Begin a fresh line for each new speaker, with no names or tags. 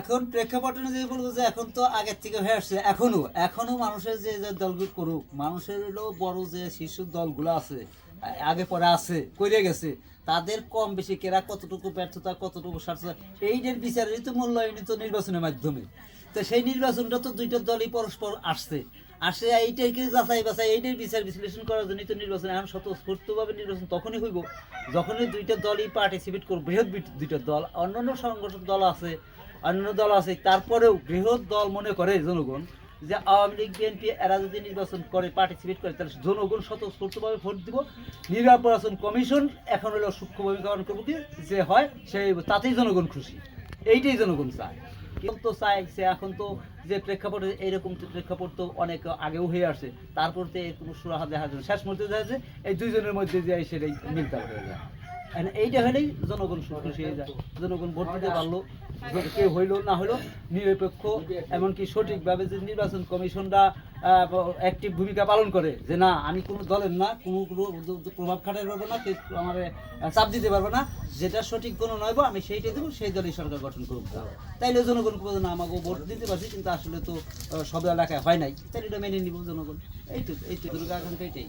এখন প্রেক্ষাপটনে যে বলব যে এখন তো আগের থেকে হয়ে আসছে। এখনও এখনও মানুষের যে যে দলগুলো করুক, মানুষের বড় যে শিশু দলগুলো আছে, আগে পরে আছে করে গেছে, তাদের কম বেশি কেরা কতটুকু ব্যর্থতা, কতটুকু স্বার্থ এইটার বিচারেরই তো মূল্যায়নিত নির্বাচনের মাধ্যমে। তো সেই নির্বাচনটা তো দুইটা দলই পরস্পর আসছে। আসে এইটাকে যাচাই বাছাই এইটার বিচার বিশ্লেষণ করার জন্যই তো নির্বাচন এখন স্বতঃস্ফূর্তভাবে নির্বাচন তখনই হইব, যখনই দুইটা দলই পার্টিসিপেট করবে, বৃহৎ দুইটা দল, অন্যান্য সংগঠন দল আছে, অন্যান্য দল আছে, তারপরেও বৃহৎ দল মনে করে জনগণ যে আওয়ামী লীগ, বিএনপি, এরা যদি নির্বাচন করে পার্টিসিপেট করে, তাহলে জনগণ স্বতঃস্ফূর্তভাবে ভোট দিব। নির্বাচন কমিশন এখন হলো সূক্ষ্ম ভূমিকা পালন করব, যে হয় সেই তাতেই জনগণ খুশি। এইটাই জনগণ চায়। কিন্তু তো চায় সে এখন তো যে প্রেক্ষাপটে এইরকম প্রেক্ষাপট তো অনেক আগেও হয়ে আসে, তারপর তো এরকম সুরাহা দেখা যায় শেষ মুহূর্তে দেখা যায় এই দুইজনের মধ্যে যে সেটাই মিলতে হয়ে যায় এইটা হলেই জনগণ খুশি হয়ে যায়। জনগণ ভোট দিতে পারল কেউ হইল না হইল, নিরপেক্ষ, এমনকি সঠিকভাবে যে নির্বাচন কমিশনরা অ্যাক্টিভ ভূমিকা পালন করে, যে না, আমি কোনো দলের না, কোনো প্রভাব খাটাতে পারব না আমার চাপ দিতে পারব না, যেটা সঠিক কোনো নয়বো আমি সেইটাই দেবো, সেই দলই সরকার গঠন করব তাইলে জনগণ বলবে না, আমাকে ভোট দিতে পারছি, কিন্তু আসলে তো সব এলাকায় হয় নাই। তাইলে এটা মেনে নিব জনগণ। এই তো এই তো দুর্গা এটাই।